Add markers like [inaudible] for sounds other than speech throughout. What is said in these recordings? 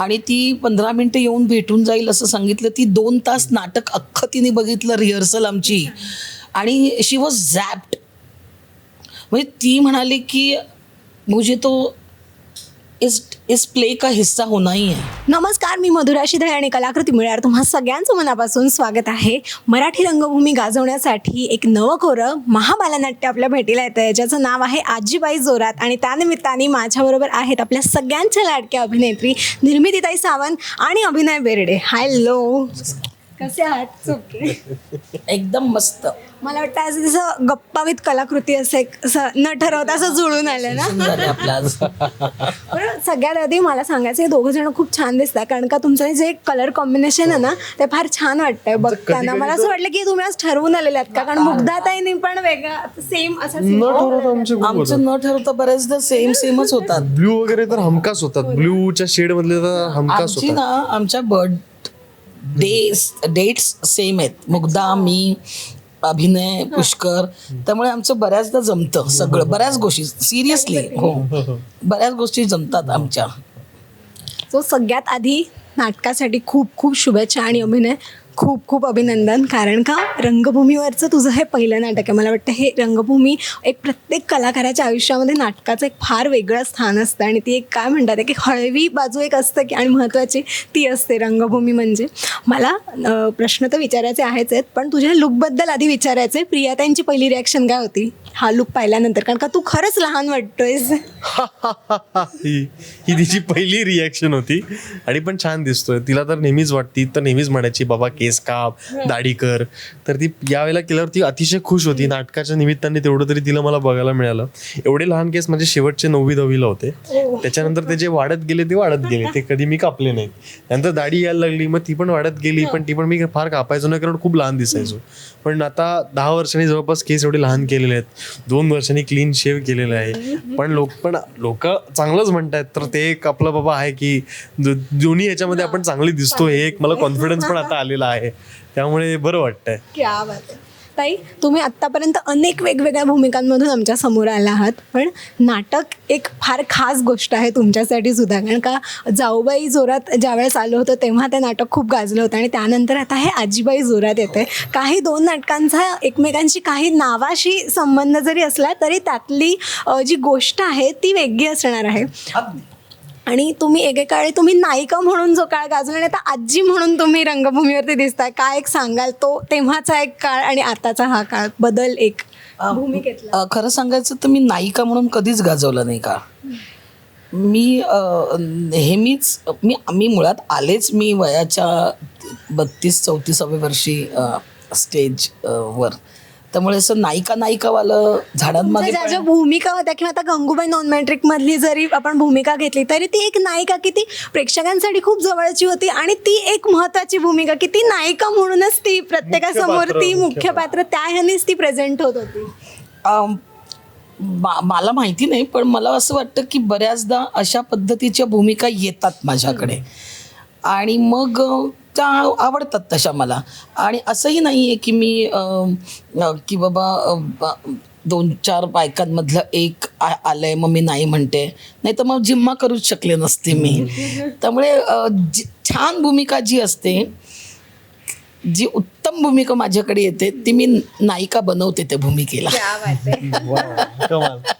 आणि ती पंधरा मिनटं येऊन भेटून जाईल असं सांगितलं. ती दोन तास नाटक अख्खं तिने बघितलं रिहर्सल आमची. आणि शी वॉज झॅप्ड म्हणजे ती म्हणाली की मुझे तो इस इस प्ले का हिस्सा होना ही है। नमस्कार मी मधुरा शिधळे आणि कलाकृती मिळणार तुम्हा सगळ्यांचं मनापासून स्वागत आहे. मराठी रंगभूमी गाजवण्यासाठी एक नवं कोरं महाबालनाट्य आपल्या भेटीला येतं ज्याचं नाव आहे आजीबाई जोरात आणि त्यानिमित्ताने माझ्याबरोबर आहेत आपल्या सगळ्यांच्या लाडक्या अभिनेत्री निर्मितीताई सावंत आणि अभिनय बेर्डे. हॅलो कसे आहात? ओके एकदम मस्त. मला वाटतं आज जसं गप्पावीत कलाकृती असं एक असं न ठरवता असं जुळून आलं ना? सुंदर आहे आपला आज. पण सगळ्यात आधी मला सांगायचं हे दोघं जण खूप छान दिसतात. कारण का तुमचं जे कलर कॉम्बिनेशन आहे ना ते फार छान वाटतंय बघताना. मला असं वाटलं की तुम्ही आज ठरवून आलेले आहेत का? कारण मुग्धाताईने पण वेगळा सेम असं न ठरवता आमचे खूप होतात. आमचं न ठरवता बऱ्याचदा सेम सेमच होतात. ब्ल्यू वगैरे तर हमखास होतात. ब्ल्यूच्या शेड मधले तर हमखास आमची होतात. ना आमच्या बर्थ डेस डेट्स सेम आहेत. मुग्धा मी अभिनय पुष्कर. त्यामुळे आमचं बऱ्याचदा जमतं सगळं. बऱ्याच गोष्टी. सिरियसली हो. बऱ्याच गोष्टी जमतात आमच्या. सो सगळ्यात आधी नाटकासाठी खूप खूप शुभेच्छा आणि अभिनय. खूप खूप अभिनंदन. कारण का? रंगभूमीवरचं तुझं हे पहिलं नाटक आहे. मला वाटतं हे रंगभूमी एक प्रत्येक कलाकाराच्या आयुष्यामध्ये नाटकाचं एक फार वेगळं स्थान असतं. आणि ती एक काय म्हणतात एक हळवी बाजू एक असतं की आणि महत्त्वाची ती असते रंगभूमी म्हणजे. मला प्रश्न तर विचारायचे आहेच आहेत पण तुझ्या लुकबद्दल आधी विचारायचं आहे. त्यांची पहिली रिॲक्शन काय होती? हा लुक पाहिल्यानंतर. कारण का तू खरंच लहान वाटतोयस. ही [laughs] ही तिची पहिली रिॲक्शन होती. आणि पण छान दिसतोय. तिला तर नेहमीच वाटती तर नेहमीच म्हणायची बाबा केस काप दाढी कर. तर ती यावेळेला केल्यावर ती अतिशय खुश होती. नाटकाच्या निमित्ताने तेवढं तरी तिला मला बघायला मिळालं. एवढे लहान केस म्हणजे शेवटचे नववी दहावीला होते. त्याच्यानंतर ते जे वाढत गेले ते वाढत गेले. ते कधी मी कापले नाहीत. त्यानंतर दाढी यायला लागली. मग ती पण वाढत गेली. पण ती पण मी फार कापायचो नाही कारण खूप लहान दिसायचो. पण आता दहा वर्षांनी जवळपास केस एवढे लहान केलेले आहेत. दोन वर्षांनी क्लीन शेव केलेलं आहे. पण लोक पण लोक चांगलंच म्हणतायत. तर ते एक आपलं बाबा आहे की दोन्ही याच्यामध्ये आपण चांगली दिसतो. हे एक मला कॉन्फिडन्स पण आता आलेला आहे. त्यामुळे बरं वाटतंय. क्या बात आहे. ताई तुम्ही आत्तापर्यंत अनेक वेगवेगळ्या भूमिकांमधून आमच्यासमोर आला आहात पण नाटक एक फार खास गोष्ट आहे तुमच्यासाठी सुद्धा. कारण का जाऊबाई जोरात ज्यावेळेस आलं होतं तेव्हा ते नाटक खूप गाजलं होतं आणि त्यानंतर आता हे आजीबाई जोरात येते काही दोन नाटकांचा एकमेकांशी काही नावाशी संबंध जरी असला तरी त्यातली अ, जी गोष्ट आहे ती वेगळी असणार आहे. आणि तुम्ही एकेकाळी तुम्ही नायिका म्हणून जो काळ गाजला आणि आता आजी म्हणून तुम्ही रंगभूमीवरती दिसताय काय एक सांगाल? तो तेव्हाचा एक काळ आणि आताचा हा काळ बदल एक भूमिकेतला. खरं सांगायचं तर मी नायिका म्हणून कधीच गाजवलं नाही का? मी नेहमीच मी मी मुळात आलेच मी वयाच्या बत्तीस चौतीसाव्या वर्षी स्टेज वर. त्यामुळे असं नायिका नायिकावालं झाडांमागे ज्या ज्या भूमिका होत्या किंवा आता गंगूबाई नॉन मॅट्रिक मधली जरी आपण भूमिका घेतली तरी ती एक नायिका की ती प्रेक्षकांसाठी खूप जवळची होती आणि ती एक महत्वाची भूमिका की ती नायिका म्हणूनच ती प्रत्येकासमोर ती मुख्य मुख्य पात्र त्या ह्यानेच ती प्रेझेंट होत होती. अम, मा- मला माहिती नाही पण मला असं वाटतं की बऱ्याचदा अशा पद्धतीच्या भूमिका येतात माझ्याकडे. आणि मग अ, त्या आवडतात तशा मला. आणि असंही नाही आहे की मी की बाबा दोन चार बायकांमधलं एक आलंय मग मी नाही म्हणते. नाही तर मग जिम्मा करूच शकले नसते मी. त्यामुळे छान भूमिका जी असते जी उत्तम भूमिका माझ्याकडे येते ती मी नायिका बनवते त्या भूमिकेला. [laughs]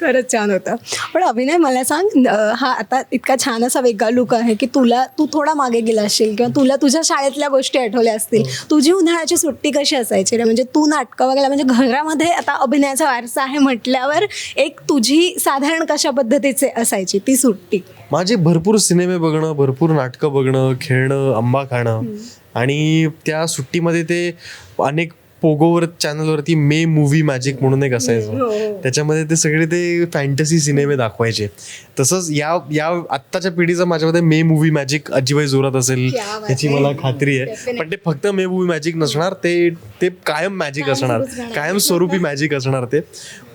खरंच छान होतं. पण अभिनय मला सांग हा आता इतका छान असा वेगळा लुक आहे की तुला तू थोडा मागे गेला असशील किंवा तुला तुझ्या शाळेतल्या गोष्टी आठवल्या असतील. तुझी उन्हाळ्याची सुट्टी कशी असायची रे? म्हणजे तू नाटकं वगैरे म्हणजे घरामध्ये आता अभिनयाचा वारसा आहे म्हटल्यावर एक तुझी साधारण कशा पद्धतीचे असायची ती सुट्टी? माझे भरपूर सिनेमे बघणं भरपूर नाटकं बघणं खेळणं आंबा खाणं आणि त्या सुट्टीमध्ये ते अनेक पोगोवर चॅनलवरती मे मूवी मॅजिक म्हणून एक असायचं. त्याच्यामध्ये ते सगळे ते फॅन्टसी सिनेमे दाखवायचे. तसंच या या आत्ताच्या पिढीचं माझ्यामध्ये मे मूवी मॅजिक अजिबाई जोरात असेल क्या याची. मला खात्री आहे. पण ते फक्त मे मूवी मॅजिक नसणार ते ते कायम मॅजिक असणार. कायम स्वरूपी मॅजिक असणार ते.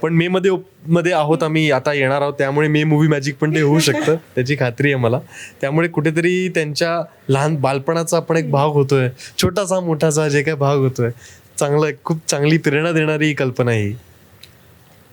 पण मे मध्ये मध्ये आहोत आम्ही आता येणार आहोत त्यामुळे मे मूवी मॅजिक पण ते होऊ शकतं त्याची खात्री आहे मला. त्यामुळे कुठेतरी त्यांच्या लहान बालपणाचा पण एक भाग होतोय छोटासा मोठासा जे काही भाग होतोय चांगलं खूप चांगली प्रेरणा देणारी कल्पना आहे ही.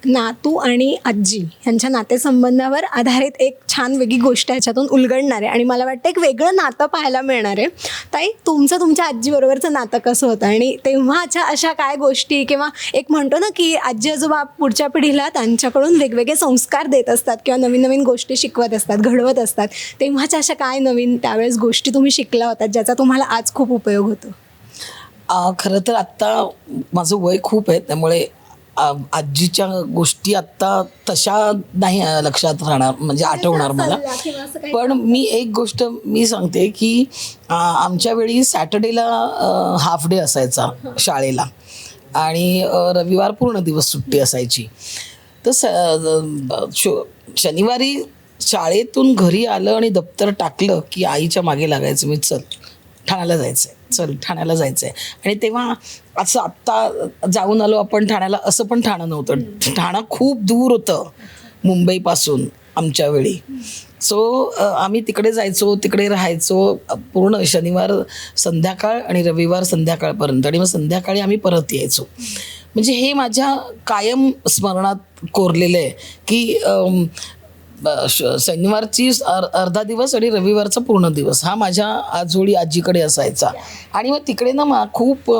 नातू आणि आजी यांच्या नातेसंबंधावर आधारित एक छान वेगळी गोष्ट ह्याच्यातून उलगडणार आहे. आणि मला वाटतं एक वेगळं नातं पाहायला मिळणार आहे. ताई तुमचं तुमच्या आजीबरोबरचं नातं कसं होतं? आणि तेव्हाच्या अशा काय गोष्टी किंवा एक म्हणतो ना की आजी आजोबा पुढच्या पिढीला त्यांच्याकडून वेगवेगळे संस्कार देत असतात किंवा नवीन नवीन गोष्टी शिकवत असतात घडवत असतात. तेव्हाच्या अशा काय नवीन त्यावेळेस गोष्टी तुम्ही शिकल्या होतात ज्याचा तुम्हाला आज खूप उपयोग होतो? खरं तर आत्ता माझं वय खूप आहे त्यामुळे आजीच्या गोष्टी आत्ता तशा नाही लक्षात राहणार म्हणजे आठवणार मला. पण मी एक गोष्ट मी सांगते की आमच्या वेळी सॅटर्डेला हाफ डे असायचा शाळेला. आणि रविवार पूर्ण दिवस सुट्टी असायची. तर शो शनिवारी शाळेतून घरी आलं आणि दप्तर टाकलं की आईच्या मागे लागायचं मी चल ठाण्याला जायचं आहे चल ठाण्याला जायचं आहे आणि तेव्हा असं आत्ता जाऊन आलो आपण ठाण्याला असं पण ठाणं नव्हतं. ठाणं खूप दूर होतं मुंबईपासून आमच्या वेळी. सो आम्ही तिकडे जायचो तिकडे राहायचो पूर्ण शनिवार संध्याकाळ आणि रविवार संध्याकाळपर्यंत. आणि मग संध्याकाळी आम्ही परत यायचो. म्हणजे हे माझ्या कायम स्मरणात कोरलेलं आहे की शनिवारची अर्धा दिवस आणि रविवारचा पूर्ण दिवस. हा माझ्या आजोळी आजीकडे असायचा. आणि मग तिकडे ना मा खूप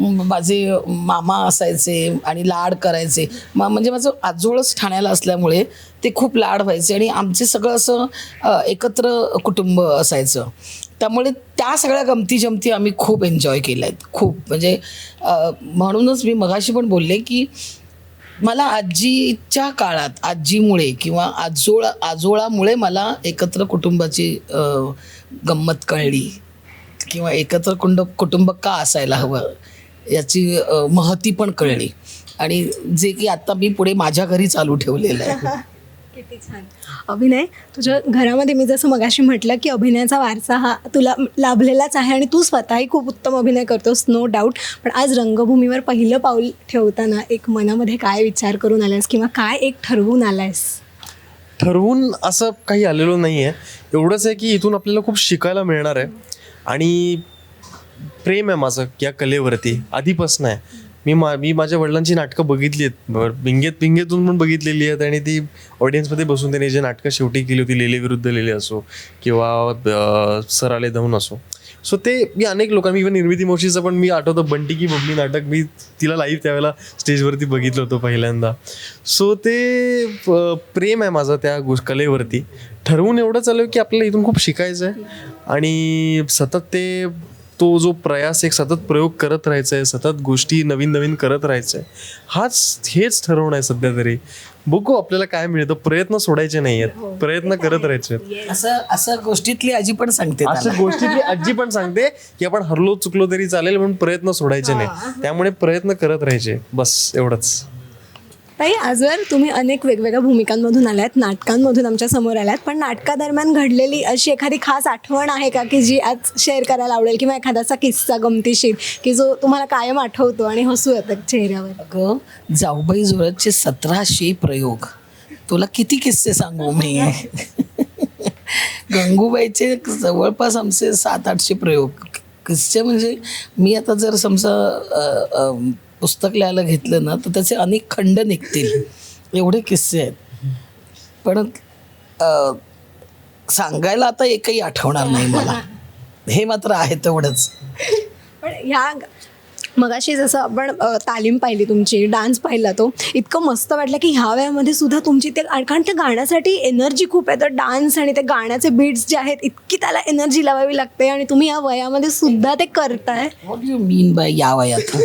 माझे मामा असायचे आणि लाड करायचे. मा म्हणजे माझं आजोळच ठाण्याला असल्यामुळे ते खूप लाड व्हायचे आणि आमचे सगळं असं एकत्र कुटुंब असायचं. त्यामुळे त्या सगळ्या गमती जमती आम्ही खूप एन्जॉय केल्या आहेत खूप. म्हणजे म्हणूनच मी मगाशी पण बोलले की मला आजीच्या काळात आजीमुळे किंवा आजोळा आजोळामुळे मला एकत्र कुटुंबाची गंमत कळली. किंवा एकत्र कुंड कुटुंब का असायला हवं याची महती पण कळली. आणि जे की आता मी पुढे माझ्या घरी चालू ठेवलेलं आहे. [laughs] किती छान. अभिनय तुझ्या घरामध्ये मी जसं मगाशी म्हटलं की अभिनयाचा वारसा हा तुला लाभलेलाच आहे आणि तू स्वतःही खूप उत्तम अभिनय करतोस नो डाऊट पण आज रंगभूमीवर पहिलं पाऊल ठेवताना एक मनामध्ये काय विचार करून आलायस किंवा काय एक ठरवून आलायस? ठरवून असं काही आलेलो नाही आहे एवढंच आहे की इथून आपल्याला खूप शिकायला मिळणार आहे. आणि प्रेम आहे माझं या कलेवरती. आधीपासून आहे. मी मा मी माझ्या वडिलांची नाटकं बघितली आहेत. ब- भिंगेत पिंगेतून पण बघितलेली आहेत आणि ती ऑडियन्समध्ये बसून त्यांनी जे नाटकं शेवटी केली होती लेले विरुद्ध लेले असो किंवा सराले सर आले धावून असो. सो ते मी अनेक लोकांनी इव्हन निर्मिती मोशीचं पण मी आठवतं बंटी की बबली नाटक मी तिला लाईव्ह त्यावेळेला स्टेजवरती बघितलं होतं पहिल्यांदा. सो ते प- प्रेम आहे माझं त्या गोष्ट कलेवरती. ठरवून एवढं चालू आहे की आपल्याला इथून खूप शिकायचं आहे. आणि सतत ते तो जो प्रयास एक सतत प्रयोग करत राहायचा आहे सतत गोष्टी नवीन नवीन करत राहायचं आहे हाच हेच ठरवणं आहे सध्या तरी. बघू आपल्याला काय मिळतं. प्रयत्न सोडायचे नाही आहेत प्रयत्न करत राहायचे असं असं गोष्टीतली आजी पण सांगते. असं गोष्टीतली आजी पण सांगते की आपण हरलो चुकलो तरी चालेल पण प्रयत्न सोडायचे नाही. त्यामुळे प्रयत्न करत राहायचे. बस एवढंच. ताई आजवर तुम्ही अनेक वेगवेगळ्या भूमिकांमधून आल्यात नाटकांमधून आमच्यासमोर आल्यात पण नाटकादरम्यान घडलेली अशी एखादी खास आठवण आहे का की जी आज शेअर करायला आवडेल? किंवा एखादाचा किस्सा गमतीशीर की जो तुम्हाला कायम आठवतो आणि हसू येतं चेहऱ्यावर? अगं जाऊबाई जोरातचे सतराशे प्रयोग. तुला किती किस्से सांगू मी? गंगूबाईचे जवळपास आमचे सात आठशे प्रयोग. किस्से म्हणजे मी आता जर समजा पुस्तक लिहायला घेतलं ना तर त्याचे अनेक खंड निघतील. एवढे किस्से आहेत. पण सांगायला आता एकही आठवणार नाही मला. हे मात्र आहे तेवढंच. पण ह्या मगाशी जसं आपण तालीम पाहिली तुमची डान्स पाहिला तो इतकं मस्त वाटलं की ह्या वयामध्ये सुद्धा तुमची ते कारण त्या गाण्यासाठी एनर्जी खूप आहे. तर डान्स आणि ते गाण्याचे बीट्स जे आहेत इतकी त्याला एनर्जी लावावी लागते आणि तुम्ही या वयामध्ये सुद्धा ते करताय. व्हॉट यू मीन बाय या वयात?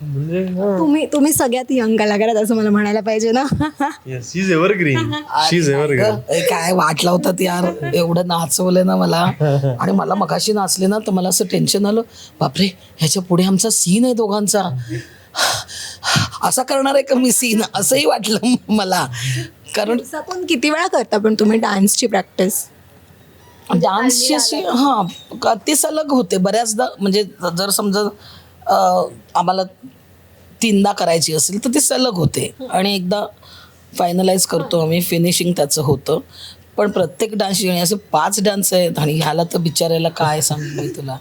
म्हणजे तुम्ही तुम्ही सगळ्यात यंग कलाकारात असं मला म्हणायला पाहिजे ना. She is evergreen she is evergreen ए, काय वाट लावतात यार? एवढं नाचवलं ना मला. [laughs] आणि मला मगाशी नाचले ना तर मला असं टेन्शन आलं. बापरे ह्याच्या पुढे आमचा सीन आहे दोघांचा. [laughs] असा करणार आहे का मी सीन असंही वाटलं मला. कारण दिवसातून किती वेळा करता पण तुम्ही डान्सची प्रॅक्टिस डान्सची अशी हां का ते सलग होते बऱ्याचदा. म्हणजे जर समजा आम्हाला तीनदा करायची असेल तर ते सलग होते. आणि एकदा फायनलाइज करतो आम्ही फिनिशिंग त्याचं होतं. पण प्रत्येक डान्स असे पाच डान्स आहेत आणि ह्याला तर बिचारायला काय सांगू मी तुला?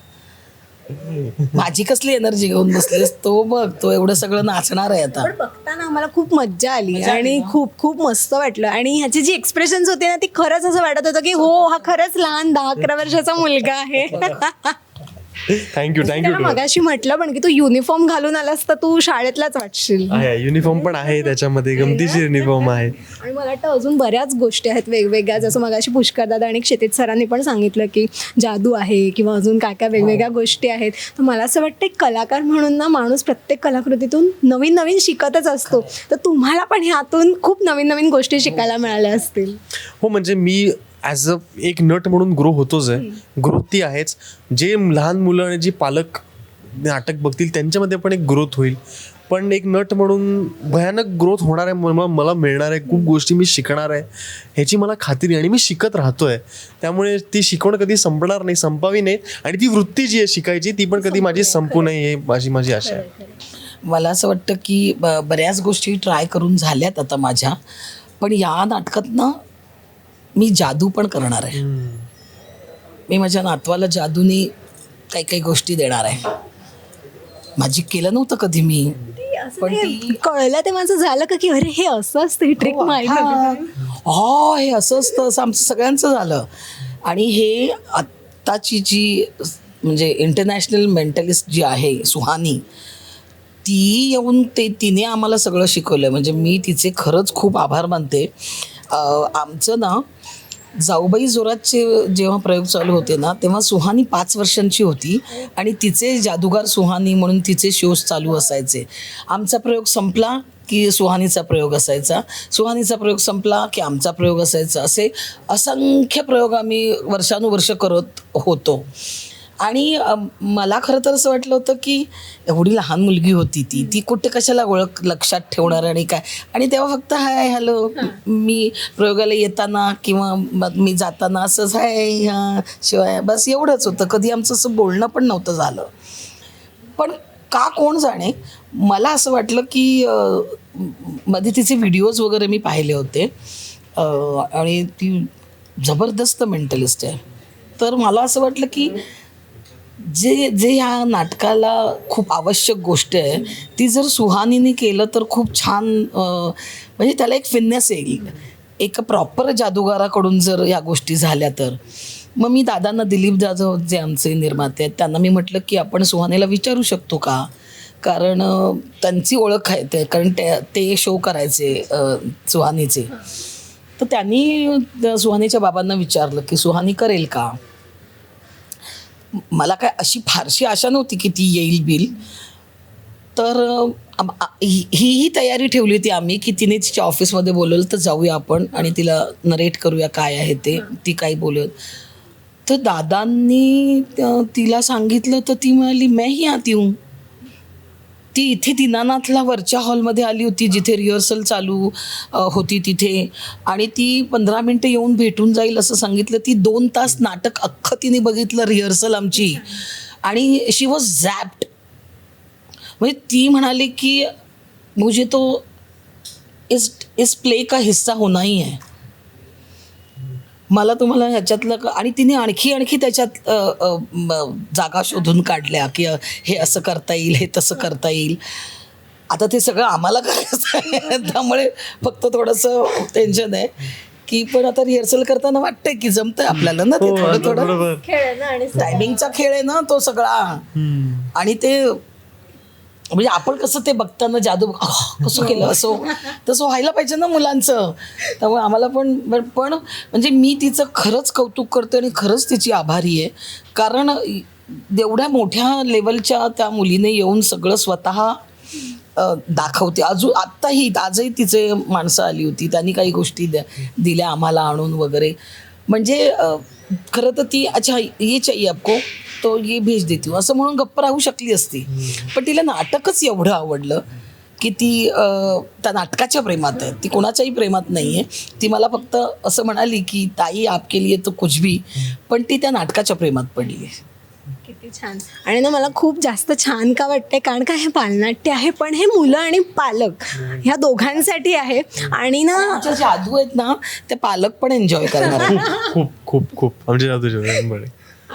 माझी कसली एनर्जी घेऊन बसलीस? तो बघ तो एवढं सगळं नाचणार आहे आता. बघताना आम्हाला खूप मज्जा आली आणि खूप खूप मस्त वाटलं. आणि ह्याची जी एक्सप्रेशन्स होते ना ती खरंच असं वाटत होतं की हो हा खरंच लहान दहा अकरा वर्षाचा मुलगा आहे. थँक्यू त्याला थँक्यू मगाशी म्हटलं पण की तू युनिफॉर्म घालून आलास तर तू शाळेतलाच वाटशील. आहे युनिफॉर्म पण आहे त्याच्यामध्ये. गमतीशीर युनिफॉर्म आहे. आणि मला वाटतं अजून बऱ्याच गोष्टी आहेत वेगवेगळ्या. जसं मगाशी पुष्कर दादा आणि क्षितिज सरांनी पण सांगितलं की जादू आहे किंवा अजून काय काय वेगवेगळ्या गोष्टी आहेत. तर मला असं वाटतं कलाकार म्हणून ना माणूस प्रत्येक कलाकृतीतून नवीन नवीन शिकतच असतो. तर तुम्हाला पण ह्यातून खूप नवीन नवीन गोष्टी शिकायला मिळाल्या असतील. हो म्हणजे मी ॲज अ एक नट म्हणून ग्रो होतोच आहे. ग्रोथ ती आहेच. जे लहान मुलं आणि जी पालक नाटक बघतील त्यांच्यामध्ये पण एक ग्रोथ होईल. पण एक नट म्हणून भयानक ग्रोथ होणार आहे मला मला मिळणार आहे. खूप गोष्टी मी शिकणार आहे. ह्याची मला खात्री आहे आणि मी शिकत राहतोय. त्यामुळे ती शिकवण कधी संपणार नाही संपावी नाही. आणि ती वृत्ती जी आहे शिकायची ती पण कधी माझी संपू नये हे माझी माझी आशा आहे. मला असं वाटतं की ब- बऱ्याच गोष्टी ट्राय करून झाल्यात आता माझ्या. पण या नाटकात ना मी जादू पण करणार आहे. मी माझ्या नातवाला जादूने काही काही गोष्टी देणार आहे. माझी केलं नव्हतं कधी मी. पण ती कळलं ते माझं झालं का की अरे हे असं असतं ही ट्रिक माहिती. हो. हे असं असतं असं आमचं सगळ्यांचं झालं. आणि हे आत्ताची जी म्हणजे इंटरनॅशनल मेंटलिस्ट जी आहे सुहानी ती येऊन ते तिने आम्हाला सगळं शिकवलं. म्हणजे मी तिचे खरंच खूप आभार मानते. आमचं ना जाऊबाई जोरातचे जेव्हा प्रयोग चालू होते ना तेव्हा सुहानी पाच वर्षांची होती आणि तिचे जादूगार सुहानी म्हणून तिचे शोज चालू असायचे. आमचा प्रयोग संपला की सुहानीचा प्रयोग असायचा. सुहानीचा प्रयोग संपला की आमचा प्रयोग असायचा. असे असंख्य प्रयोग आम्ही वर्षानुवर्ष करत होतो. आणि मला खरं तर असं वाटलं होतं की एवढी लहान मुलगी होती ती ती कुठे कशाला ओळख लक्षात ठेवणार आणि काय? आणि तेव्हा फक्त हाय हॅलो मी प्रयोगाला येताना किंवा मग मी जाताना असंच हाय हां शिवाय बस एवढंच होतं. कधी आमचं असं बोलणं पण नव्हतं झालं. पण का कोण जाणे? मला असं वाटलं की मध्ये तिचे व्हिडिओज वगैरे मी पाहिले होते. आणि ती जबरदस्त मेंटलिस्ट आहे. तर मला असं वाटलं की जे जे ह्या नाटकाला खूप आवश्यक गोष्ट आहे ती जर सुहानीने केलं तर खूप छान म्हणजे त्याला एक फिननेस येईल. एक प्रॉपर जादूगाराकडून जर या गोष्टी झाल्या तर. मग मी दादांना दिलीप जाधव जे आमचे निर्माते आहेत त्यांना मी म्हटलं की आपण सुहानीला विचारू शकतो का? कारण त्यांची ओळख आहे ते कारण ते ते शो करायचे सुहानीचे. तर त्यांनी सुहानीच्या बाबांना विचारलं की सुहानी करेल का? मला काय अशी फारशी आशा नव्हती की ती येईल बिल. तर ही ही तयारी ठेवली होती आम्ही की तिने तिच्या ऑफिसमध्ये बोलवलं तर जाऊया आपण आणि तिला नरेट करूया काय आहे ते ती काही बोलत. तर दादांनी तिला सांगितलं तर ती म्हणाली मैं ही आती हूँ. ती इथे दिनानाथला वरच्या हॉलमध्ये आली होती जिथे रिहर्सल चालू होती तिथे. आणि ती पंधरा मिनटं येऊन भेटून जाईल असं सांगितलं. ती दोन तास नाटक अख्खं तिने बघितलं रिहर्सल आमची. आणि शी वॉज झॅप्ड म्हणजे ती म्हणाली की मुझे तो इस इस प्ले का हिस्सा होना ही है. मला तुम्हाला ह्याच्यातलं क- आणि तिने आणखी आणखी त्याच्यात जागा शोधून काढल्या की हे असं करता येईल हे तसं करता येईल. आता ते सगळं आम्हाला करायचं आहे. [laughs] त्यामुळे फक्त थोडंसं टेन्शन आहे. की पण आता रिहर्सल करताना वाटतंय की जमतंय आपल्याला ना ते थोडं थोडं. हो, बरोबर टायमिंगचा खेळ आहे ना तो सगळा. आणि ते म्हणजे आपण कसं ते बघताना जादू [laughs] कसं केलं? असो तसं व्हायला पाहिजे ना मुलांचं. त्यामुळे आम्हाला पण पण- म्हणजे मी तिचं खरंच कौतुक करते आणि खरंच तिची आभारी आहे. कारण एवढ्या मोठ्या लेवलच्या त्या मुलीने येऊन सगळं स्वतः दाखवते. अजून आत्ताही आजही तिचे माणसं आली होती. त्यांनी काही गोष्टी द्या दिल्या आम्हाला आणून वगैरे. म्हणजे खरं तर ती अच्छा ये चाहिए आपको. तो ये भेज देती. हूँ असं म्हणून गप्प राहू शकली असती. पण तिला नाटकच एवढं आवडलं की ती त्या नाटकाच्या प्रेमात आहे. ती कोणाच्याही प्रेमात नाही आहे ती मला फक्त असं म्हणाली की ताई आपके लिए तो कुछ भी. पण ती त्या नाटकाच्या प्रेमात पडली. आहे किती छान. आणि ना मला खूप जास्त छान का वाटतंय कारण का हे पालनाट्य आहे पण हे मुलं आणि पालक ह्या दोघांसाठी आहे. आणि ना आमच्या जादू आहेत ना ते पालक पण एन्जॉय करणार. [laughs] खूप खूप खूप. आमच्या बळे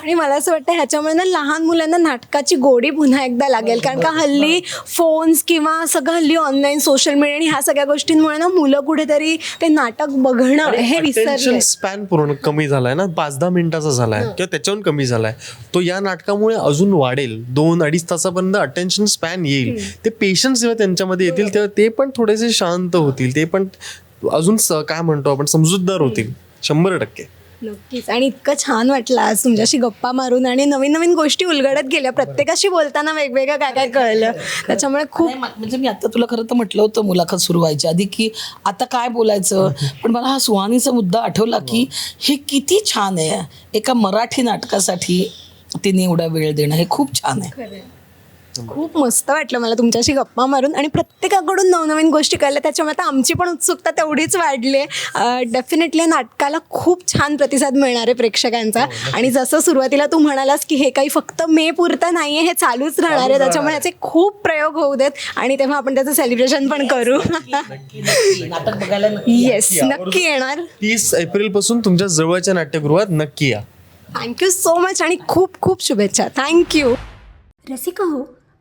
आणि मला असं वाटतं ह्याच्यामुळे ना लहान मुलांना नाटकाची गोडी पुन्हा एकदा लागेल. कारण का हल्ली फोन्स किंवा सगळं हल्ली ऑनलाईन सोशल मीडिया आणि ह्या सगळ्या गोष्टींमुळे ना मुलं कुठेतरी ते नाटक बघणं हे विसरले. स्पॅन पूर्ण कमी झालाय ना? पाच दहा मिनिटाचा झालाय किंवा त्याच्याहून कमी झालाय. तो या नाटकामुळे अजून वाढेल. दोन अडीच तासापर्यंत अटेन्शन स्पॅन येईल. ते पेशन्स जेव्हा त्यांच्यामध्ये येतील तेव्हा ते पण थोडेसे शांत होतील. ते पण अजून काय म्हणतो आपण? समजूतदार होतील. शंभर टक्के. नक्कीच. आणि इतकं छान वाटलं आज तुमच्याशी गप्पा मारून आणि नवीन नवीन गोष्टी उलगडत गेल्या. प्रत्येकाशी बोलताना वेगवेगळं काय काय कळलं. त्याच्यामुळे खूप म्हणजे मी आता तुला खरं तर म्हटलं होतं मुलाखत सुरू व्हायच्या आधी की आता काय बोलायचं? पण मला हा सुहानीचा मुद्दा आठवला की हे किती छान आहे. एका मराठी नाटकासाठी तिने एवढा वेळ देणं हे खूप छान आहे. खूप मस्त वाटलं मला तुमच्याशी गप्पा मारून आणि प्रत्येकाकडून नवनवीन गोष्टी कळल्या. त्याच्यामुळे आता आमची पण उत्सुकता तेवढीच वाढली. आहे डेफिनेटली नाटकाला खूप छान प्रतिसाद मिळणार आहे प्रेक्षकांचा. आणि जसं सुरुवातीला तू म्हणालास की हे काही फक्त मे पुरतं नाही आहे हे चालूच राहणार आहे. त्याच्यामुळे याचे खूप प्रयोग होऊ देत. आणि तेव्हा आपण त्याचं सेलिब्रेशन पण करू. नाटक बघायला नक्की येस नक्की येणार. तीस एप्रिलपासून तुमच्या जवळच्या नाट्यगृहात नक्की या. थँक्यू सो मच आणि खूप खूप शुभेच्छा. थँक्यू रसिका हो